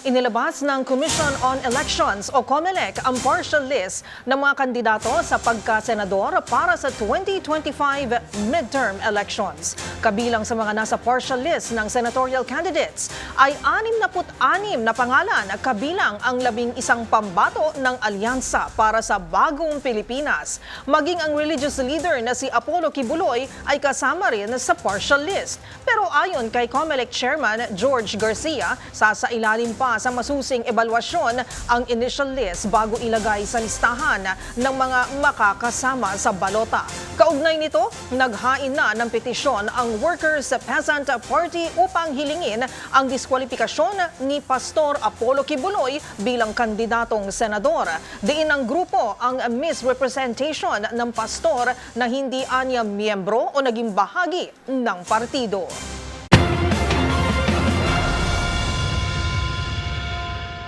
Inilabas ng Commission on Elections o COMELEC ang partial list ng mga kandidato sa pagkasenador para sa 2025 midterm elections. Kabilang sa mga nasa partial list ng senatorial candidates ay 66 na pangalan kabilang ang labing isang pambato ng alyansa para sa bagong Pilipinas. Maging ang religious leader na si Apollo Kibuloy ay kasama rin sa partial list. Pero ayon kay COMELEC Chairman George Garcia, sasailalim pa sa masusing ebalwasyon ang initial list bago ilagay sa listahan ng mga makakasama sa balota. Kaugnay nito, naghain na ng petisyon ang Workers Peasant Party upang hilingin ang diskwalifikasyon ni Pastor Apollo Kibuloy bilang kandidatong senador. Diin ng grupo ang misrepresentation ng pastor na hindi anya miyembro o naging bahagi ng partido.